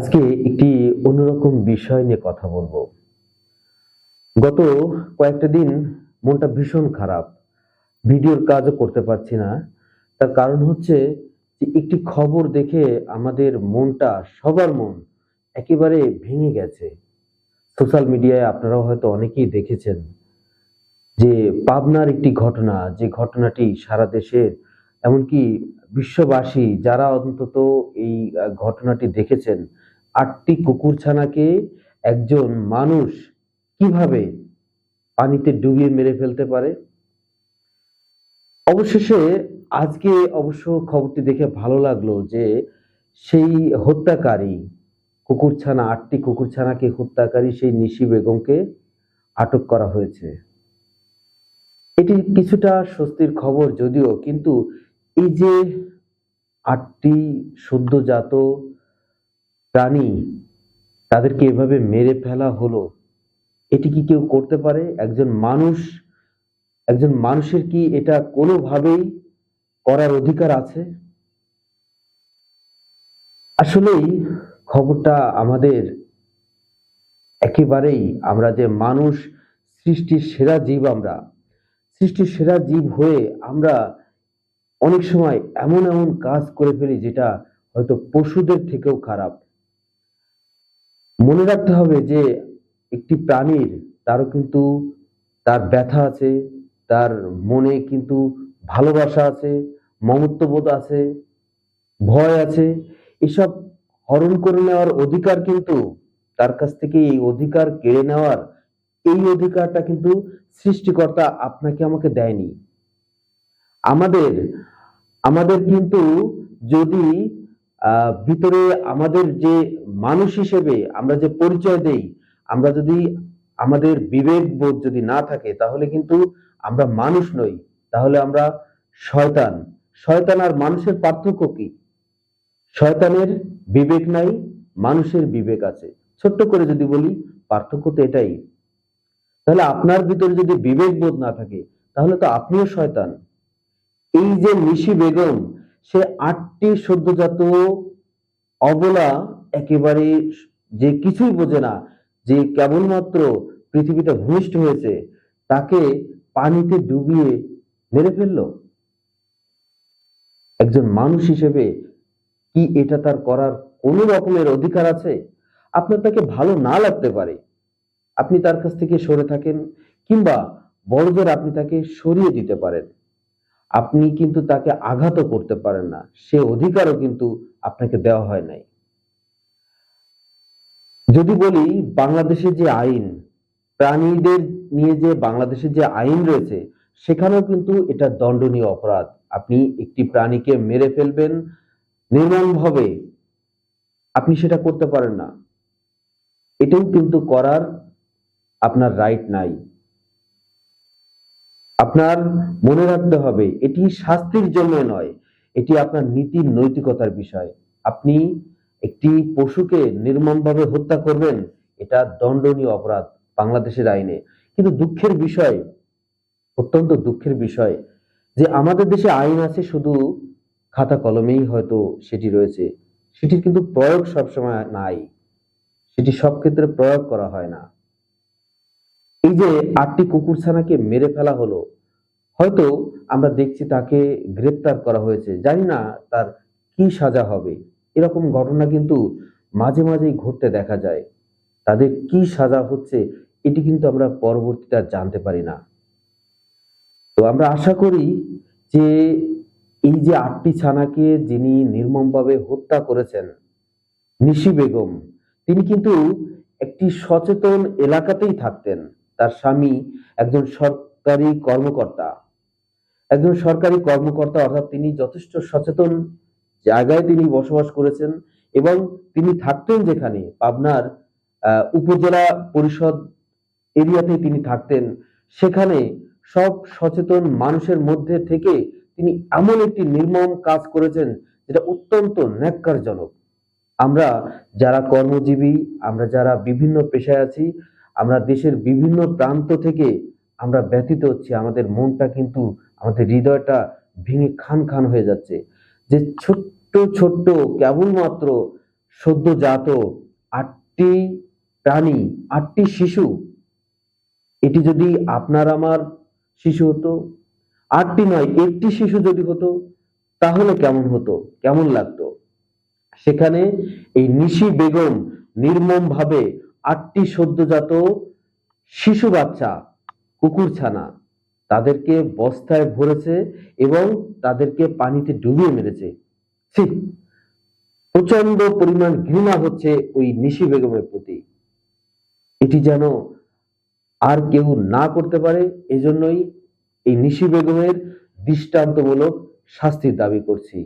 আজকে একটি অন্যরকম বিষয় নিয়ে কথা বলব। গত কয়েকটা দিন মনটা ভীষণ খারাপ। ভিডিওর কাজও করতে পারছি না। তার কারণ হচ্ছে যে একটি খবর দেখে আমাদের মনটা, সবার মন একেবারে ভেঙে গেছে। সোশ্যাল মিডিয়ায় আপনারাও হয়তো অনেকেই দেখেছেন যে পাবনার একটি ঘটনা, যে ঘটনাটি সারা দেশের, এমনকি বিশ্ববাসী যারা অন্তত এই ঘটনাটি দেখেছেন আটটি কুকুরছানাকে একজন মানুষ কীভাবে পানিতে ডুবিয়ে মেরে ফেলতে পারে? অবশেষে আজকে অবশ্য খবরটি দেখে ভালো লাগল যে সেই হত্যাকারী, কুকুরছানা, আটটি কুকুরছানাকে হত্যাকারী সেই নিশি বেগমকে আটক করা হয়েছে। এটি কিছুটা স্বস্তির খবর যদিও, কিন্তু এই যে আটটি সদ্যজাত প্রাণী তাদেরকে এভাবে মেরে ফেলা হলো, এটি কি কেউ করতে পারে? একজন মানুষ, একজন মানুষের কি এটা কোনোভাবেই করার অধিকার আছে? আসলেই খবরটা আমাদের একেবারেই আমরা যে মানুষ, সৃষ্টির সেরা জীব আমরা, সৃষ্টির সেরা জীব হয়ে আমরা অনেক সময় এমন এমন কাজ করে ফেলি যেটা হয়তো পশুদের থেকেও খারাপ। মনে রাখতে হবে যে একটি প্রাণীর, তারও কিন্তু তার ব্যথা আছে, তার মনে কিন্তু ভালোবাসা আছে, মমত্ববোধ আছে, ভয় আছে, এসব হরণ করে নেওয়ার অধিকার কিন্তু তার কাছ থেকে এই অধিকার কেড়ে নেওয়ার এই অধিকারটা কিন্তু সৃষ্টিকর্তা আপনাকে আমাকে দেয়নি। আমাদের আমাদের কিন্তু যদি ভিতরে আমাদের যে মানুষ হিসেবে আমরা যে পরিচয় দেই, আমরা যদি আমাদের বিবেক বোধ যদি না থাকে, তাহলে কিন্তু আমরা মানুষ নই। তাহলে আমরা শয়তান। শয়তান আর মানুষের পার্থক্য কি? শয়তানের বিবেক নাই, মানুষের বিবেক আছে। ছোট্ট করে যদি বলি, পার্থক্য তো এটাই। তাহলে আপনার ভিতরে যদি বিবেক বোধ না থাকে, তাহলে তো আপনিও শয়তান। এই যে নিশি বেগম সে আটটি সদ্যজাত অবলা একেবারে যে কিছুই বোঝে না, যে কেবলমাত্র পৃথিবীতে ভূমিষ্ঠ হয়েছে, তাকে পানিতে ডুবিয়ে মেরে ফেলল। একজন মানুষ হিসেবে কি এটা তার করার কোনো রকমের অধিকার আছে? আপনার তাকে ভালো না লাগতে পারে। আপনি তার কাছ থেকে সরে থাকেন, কিংবা বড়দের আপনি তাকে সরিয়ে দিতে পারেন। আপনি কিন্তু তাকে আঘাত করতে পারেন না। সে অধিকারও কিন্তু আপনাকে দেওয়া হয় নাই। যদি বলি, বাংলাদেশের যে আইন, প্রাণীদের নিয়ে যে বাংলাদেশের যে আইন রয়েছে, সেখানেও কিন্তু এটা দণ্ডনীয় অপরাধ। আপনি একটি প্রাণীকে মেরে ফেলবেন, নির্মমভাবে আপনি সেটা করতে পারেন না। এটাও কিন্তু করার আপনার রাইট নাই। আপনার মনে রাখতে হবে, এটি শাস্তির জন্য নয়, এটি আপনার নীতির নৈতিকতার বিষয়। আপনি একটি পশুকে নির্মমভাবে হত্যা করবেন, এটা দণ্ডনীয় অপরাধ বাংলাদেশের আইনে। কিন্তু দুঃখের বিষয়, অত্যন্ত দুঃখের বিষয়, যে আমাদের দেশে আইন আছে শুধু খাতা কলমেই হয়তো সেটি রয়েছে, সেটির কিন্তু প্রয়োগ সবসময় নাই, সেটি সব ক্ষেত্রে প্রয়োগ করা হয় না। এই যে আটটি কুকুরছানাকে মেরে ফেলা হলো, হয়তো আমরা দেখছি তাকে গ্রেপ্তার করা হয়েছে। জানি না তার কি সাজা হবে। এরকম ঘটনা কিন্তু মাঝে মাঝেই ঘটতে দেখা যায়। তাদের কি সাজা হচ্ছে, এটি কিন্তু আমরা পরবর্তীতে জানতে পারি না। তো আমরা আশা করি যে এই যে আটটি ছানাকে যিনি নির্মমভাবে হত্যা করেছেন, নিশি বেগম, তিনি কিন্তু একটি সচেতন এলাকাতেই থাকতেন। তার স্বামী একজন সরকারি কর্মকর্তা। একজন সরকারি কর্মকর্তা অর্থাৎ তিনি যথেষ্ট সচেতন জায়গায় তিনি বসবাস করেছেন এবং তিনি থাকতেন যেখানে, পাবনার উপজেলা পরিষদ এরিয়াতে তিনি থাকতেন। সেখানে সব সচেতন মানুষের মধ্যে থেকে তিনি এমন একটি নির্মম কাজ করেছেন যেটা অত্যন্ত ন্যাক্কারজনক। আমরা যারা কর্মজীবী, আমরা যারা বিভিন্ন পেশায় আছি আমরা দেশের বিভিন্ন প্রান্ত থেকে আমরা ব্যথিত হচ্ছি। আমাদের মনটা কিন্তু, আমাদের হৃদয়টা ভেঙে খান খান হয়ে যাচ্ছে। যে ছোট্ট ছোট্ট, কেবলমাত্র সদ্যজাত আটটি প্রাণী, আটটি শিশু, এটি যদি আপনার আমার শিশু হতো, আটটি নয়, একটি শিশু যদি হতো, তাহলে কেমন হতো? কেমন লাগতো? সেখানে এই নিশি বেগম নির্মম ভাবে আটটি সদ্যজাত শিশু বাচ্চা কুকুরছানা তাদেরকে বস্তায় ভরেছে এবং তাদেরকে পানিতে ডুবিয়ে মেরেছে। প্রচণ্ড পরিমাণ ঘৃণা হচ্ছে ওই নিশি বেগমের প্রতি। এটি যেন আর কেউ না করতে পারে, এজন্যই এই নিশি বেগমের দৃষ্টান্তমূলক শাস্তির দাবি করছি।